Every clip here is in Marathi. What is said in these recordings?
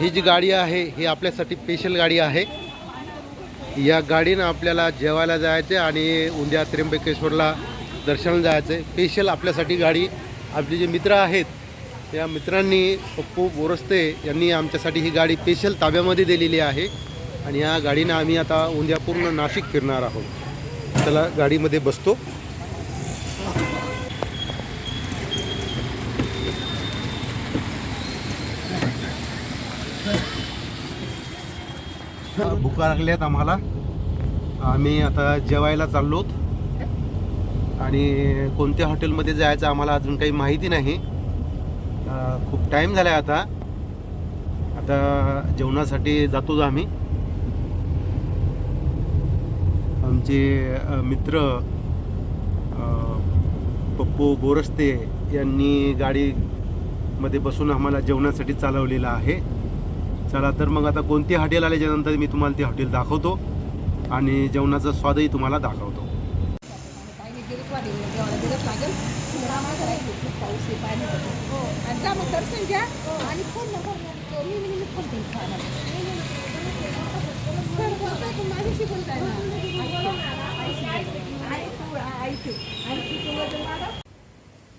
ही जी गाडी आहे ही आपल्यासाठी स्पेशल गाडी आहे. या गाडीनं आपल्याला जेवायला जायचं आहे आणि उद्या त्र्यंबकेश्वरला दर्शनाला जायचं आहे स्पेशल आपल्यासाठी गाडी. आपले जे मित्र आहेत या मित्रांनी पप्पू बोरस्ते यांनी आमच्यासाठी ही गाडी स्पेशल ताब्यामध्ये दिलेली आहे. आणि या गाडीनं आम्ही आता उद्या पूर्ण नाशिक फिरणार आहोत. त्याला गाडीमध्ये बसतो. भुका लागल्यात आम्हाला. आम्ही आता जेवायला चाललो आणि कोणत्या हॉटेलमध्ये जायचं आम्हाला अजून काही माहिती नाही. खूप टाईम झाला आहे आता. आता जेवणासाठी जातोच आम्ही. आमचे मित्र पप्पू गोरस्ते यांनी गाडीमध्ये बसून आम्हाला जेवणासाठी चालवलेलं आहे. चला तर मग आता कोणती हॉटेल आल्याच्यानंतर मी तुम्हाला ती हॉटेल दाखवतो आणि जेवणाचा स्वादही तुम्हाला दाखवतो.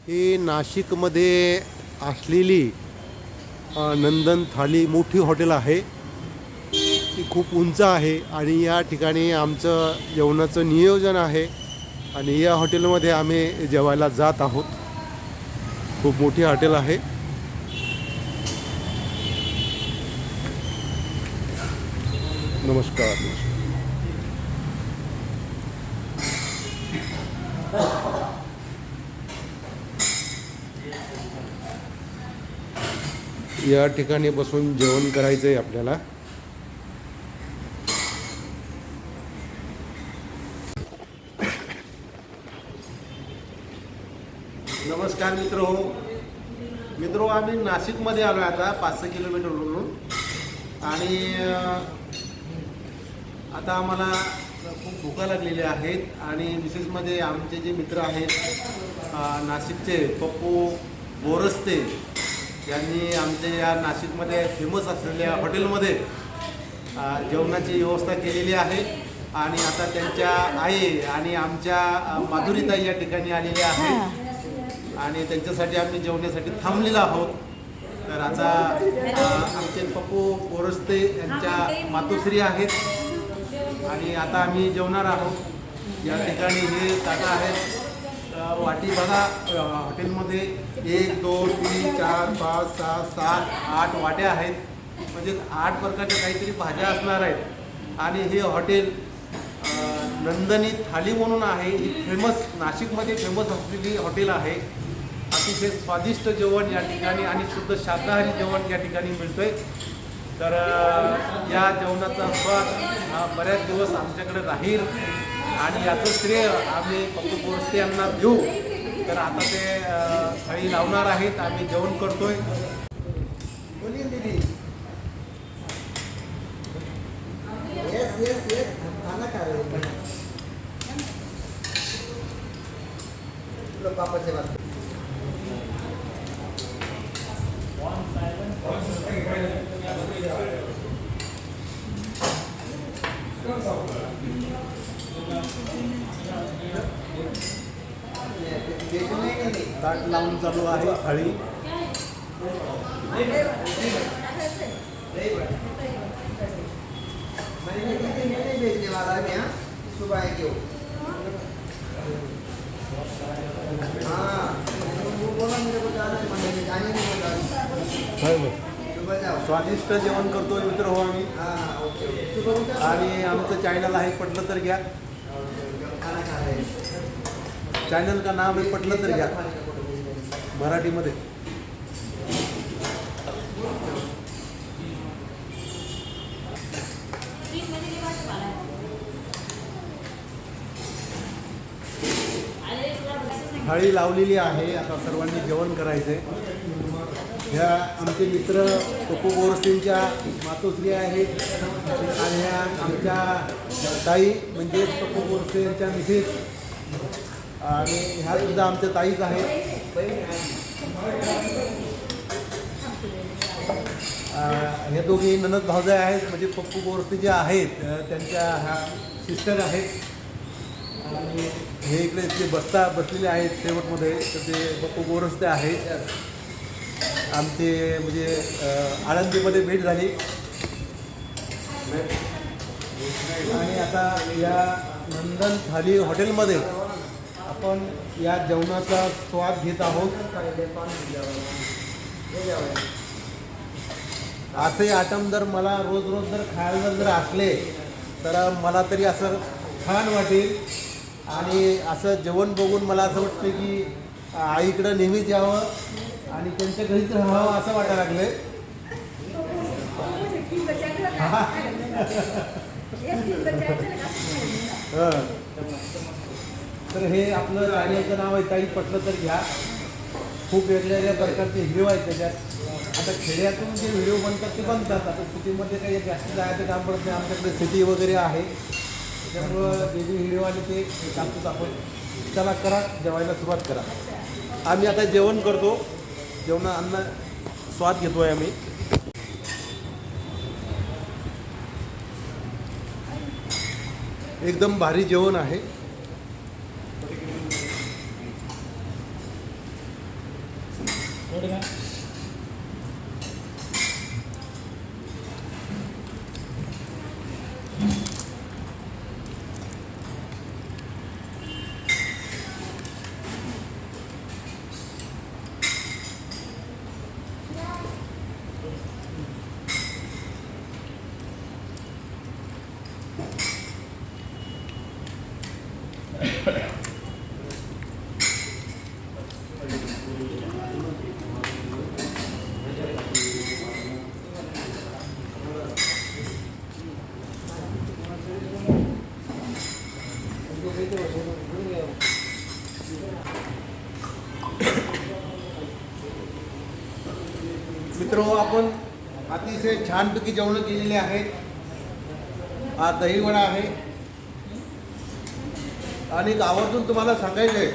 ही नाशिकमध्ये असलेली नंदन थाली मोठी हॉटेल आहे. ती खूप उंच आहे आणि या ठिकाणी आमचं जेवणाचं नियोजन आहे आणि या हॉटेलमध्ये आम्ही जेवायला जात आहोत. खूप मोठी हॉटेल आहे. नमस्कार नमस्कार. या ठिकाणी बसून जेवण करायचं आहे आपल्याला. नमस्कार मित्र. हो मित्र आम्ही नाशिकमध्ये आलो आता पाच सहा किलोमीटरवरून आणि आता आम्हाला खूप भुका लागलेल्या आहेत. आणि विशेषमध्ये आमचे जे मित्र आहेत नाशिकचे पप्पू बोरस्ते यांनी आमच्या या नाशिकमध्ये फेमस असलेल्या हॉटेलमध्ये जेवणाची व्यवस्था केलेली आहे. आणि आता त्यांच्या आई आणि आमच्या माधुरीताई या ठिकाणी आलेल्या आहेत. आणि त्यांच्यासाठी आम्ही जेवण्यासाठी थांबलेलो आहोत. तर आता आमचे पप्पू बोरस्ते यांच्या मातोश्री आहेत. आणि आता आम्ही जेवणार आहोत. या ठिकाणी हे ताटं आहेत. वाटी बघा हॉटेलमध्ये एक दोन तीन चार पाच सहा सात आठ वाट्या आहेत. म्हणजे आठ प्रकारच्या काहीतरी भाज्या असणार आहेत. आणि हे हॉटेल नंदनी थाली म्हणून आहे. ही फेमस नाशिकमध्ये फेमस असलेली हॉटेल आहे. अतिशय स्वादिष्ट जेवण या ठिकाणी आणि शुद्ध शाकाहारी जेवण या ठिकाणी मिळतंय. तर या जेवणाचा स्वाद हा बऱ्याच दिवस आमच्याकडे राहील. आणि याचं श्रेय आम्ही पप्पू बोरस्ते यांना देऊ. तर आता ते थाळी लावणार आहेत. आम्ही जेवण करतोय. हैं. लो पापा से बात नहीं नहीं नहीं ताट लावून चालू आहे थाळी मैंने नहीं दी थी, मैं नहीं भेजने वाला है यहाँ सुबह आएंगे वो हाँ। स्वादिष्ट जेवण करतो मित्र हो आम्ही. आणि आमचं चॅनल आहे पटलं तर घ्या. चॅनल का नाव आहे पटलं तर घ्या. मराठीमध्ये. थाळी लावलेली आहे. आता सर्वांनी जेवण करायचंय. ह्या आमचे मित्र पप्पू बोरसेंच्या मातोश्री आहेत. आणि ह्या आमच्या ताई म्हणजे पप्पू बोरस्टे यांच्या मिसेस. आणि ह्या सुद्धा आमच्या ताईच आहेत. हे दोघे ननद भावजा आहेत म्हणजे पप्पू बोरसे जे आहेत त्यांच्या ह्या सिस्टर आहेत. हे इकडे जे बसता बसलेले आहेत शेवटमध्ये तर ते बप्पू गोरस्ते आहेत. आमचे म्हणजे आळंदीमध्ये भेट झाली. आणि आता या नंदन थाली हॉटेलमध्ये आपण या जेवणाचा स्वाद घेत आहोत. असे आयटम जर मला रोज रोज जर खायला जर असले तर मला तरी असं छान वाटेल. आणि असं जेवण बघून मला असं वाटतं की आईकडं नेहमीच यावं आणि त्यांच्या घरीच राहावं असं वाटायला लागलं हं. तर हे आपलं चॅनलचं नाव आहे काही पटलं तर घ्या. खूप वेगवेगळ्या प्रकारचे व्हिडिओ आहेत त्याच्यात. आता खेड्यातून जे व्हिडिओ बनतात ते बनतात. आता सिटीमध्ये काही जास्त जायचं काम पडत नाही. आमच्याकडे सिटी वगैरे आहे. त्यामुळं जे जे व्हिडिओ ते सांगतोच आपण चला करा जेवायला सुरुवात करा. आम्ही आता जेवण करतो. जेवण अन्न स्वाद घेतो आहे आम्ही. एकदम भारी जेवण आहे मित्र आपण अतिशय छानपैकी जेवणं केलेली आहेत हा दहीवडा आहे. आणि गावातून आवर्जून तुम्हाला सांगायचं आहे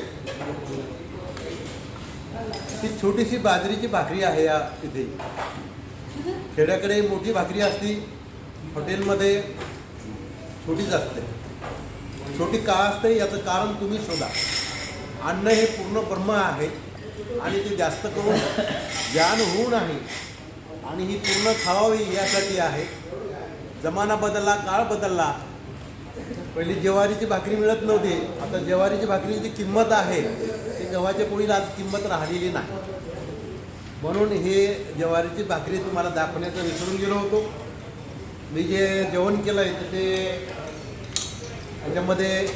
ती छोटीशी बाजरीची भाकरी आहे या इथे. खेड्याकडे मोठी भाकरी असती हॉटेलमध्ये छोटीच असते. छोटी का असते याचं कारण तुम्ही शोधा. अन्न हे पूर्ण ब्रह्म आहे आणि ते जास्त करून ज्ञान होऊ नाही. आणि ही पूर्ण खावावी यासाठी आहे. जमाना बदलला काळ बदलला. पहिली ज्वारीची भाकरी मिळत नव्हती. आता ज्वारीची भाकरीची किंमत आहे ती गव्हाच्या पोळीला आज किंमत राहिलेली नाही. म्हणून हे ज्वारीची भाकरी तुम्हाला दाखवण्याचं विसरून गेलो होतो. मी जे जेवण केलं आहे तर ते त्याच्यामध्ये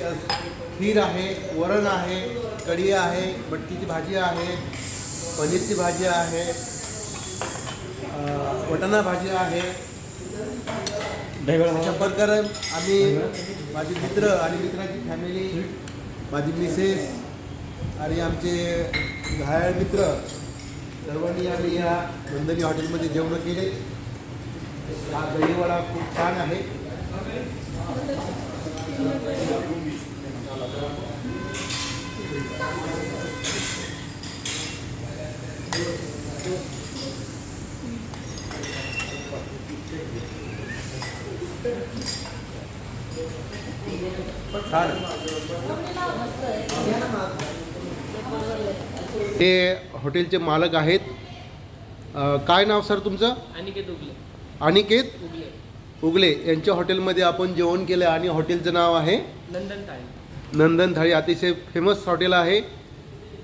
खीर आहे वरण आहे कढी आहे मटकीची भाजी आहे पनीरची भाजी आहे वटाणा भाजी आहे. अशा प्रकारे आम्ही माझे मित्र आणि मित्राची फॅमिली माझी मिसेस आणि आमचे घायाळ मित्र सर्वांनी आम्ही या नंदनी हॉटेलमध्ये जेवण केले. हा दहीवडा खूप छान आहे. छान हे हॉटेलचे मालक आहेत. अ, काय नाव सर तुमचं? अनिकेत उगले. अनिकेत उगले. उगले. यांच्या हॉटेलमध्ये आपण जेवण केलं आणि हॉटेलचं नाव आहे? नंदन थाळी नंदन थाळी अतिशय फेमस हॉटेल आहे.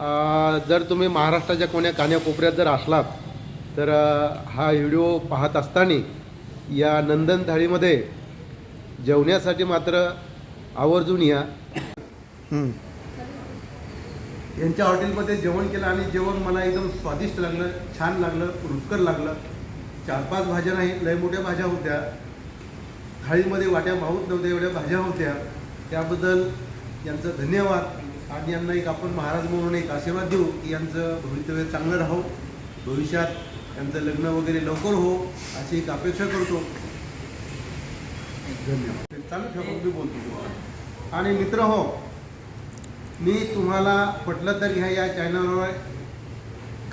अ, जर तुम्ही महाराष्ट्राच्या कोण्या कान्याकोपऱ्यात जर असलात तर अ, हा व्हिडिओ पाहत असताना या नंदन थाळीमध्ये जेवण्यासाठी मात्र आवर्जून या. यांच्या हॉटेलमध्ये जेवण केलं आणि जेवण मला एकदम स्वादिष्ट लागलं छान लागलं रुचकर लागलं. चार पाच भाज्या नाही लय मोठ्या भाज्या होत्या. थाळीमध्ये वाट्या मावत नव्हत्या एवढ्या भाज्या होत्या. त्याबद्दल यांचं धन्यवाद. आणि यांना एक आपण महाराज म्हणून एक आशीर्वाद देऊ की यांचं भवितव्य चांगलं राहो. भविष्यात यांचं लग्न वगैरे लवकर हो अशी एक अपेक्षा करतो. धन्यवाद. चालू ठेवा मी बोलतो आणि मित्र हो मी तुम्हाला पटलं तर ह्या या चॅनलवर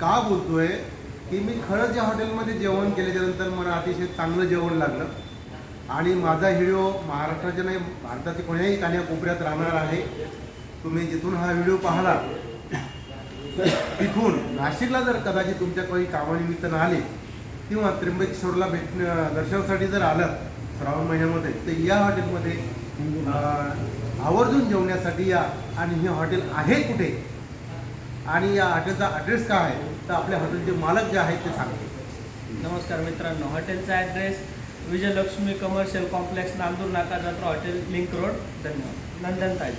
का बोलतोय की मी खरंच या हॉटेलमध्ये जेवण केल्याच्यानंतर मला अतिशय चांगलं जेवण लागलं. आणि माझा व्हिडिओ महाराष्ट्राच्या नाही भारताच्या कोण्याही कान्याकोपऱ्यात राहणार आहे. तुम्ही जिथून हा व्हिडिओ पाहला तिथून नाशिकला जर कदाचित तुमच्या काही कामानिमित्त आले किंवा त्र्यंबकेश्वरला भेट दर्शनासाठी जर आलं श्रावण महिन्यामध्ये तर या हॉटेलमध्ये आवर्जून जेवण्यासाठी या. आणि हे हॉटेल आहे कुठे? आणि या हॉटेलचा ॲड्रेस काय आहे? तर आपल्या हॉटेलचे मालक जे आहेत ते सांगते नमस्कार मित्रांनो हॉटेलचा address Vijayalakshmi commercial complex Nandur नाका जत्रा हॉटेल लिंक रोड धन्यवाद. नंदन ताई